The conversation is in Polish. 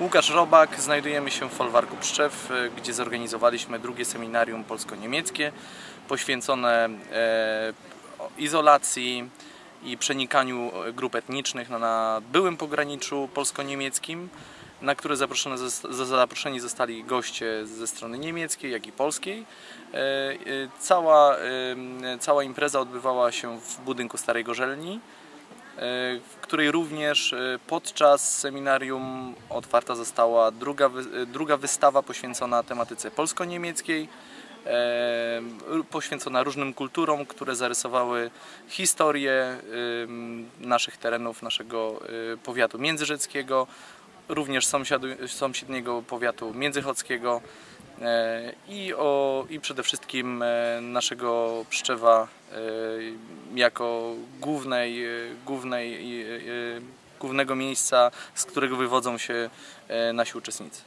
Łukasz Robak, znajdujemy się w folwarku Pszczew, e, gdzie zorganizowaliśmy drugie seminarium polsko-niemieckie poświęcone e, izolacji i przenikaniu e, grup etnicznych na, byłym pograniczu polsko-niemieckim, na które zaproszone, zaproszeni zostali goście ze strony niemieckiej, jak i polskiej. E, Cała, cała impreza odbywała się w budynku Starej Gorzelni w której również e, podczas seminarium otwarta została druga, e, druga wystawa poświęcona tematyce polsko-niemieckiej, e, poświęcona różnym kulturom, które zarysowały historię naszych terenów, naszego e, powiatu międzyrzeckiego, również sąsiadu- sąsiedniego powiatu międzychodzkiego e, i, o, i przede wszystkim e, naszego Pszczewa e, jako głównej, e, głównej, e, e, głównego miejsca, z którego wywodzą się nasi uczestnicy.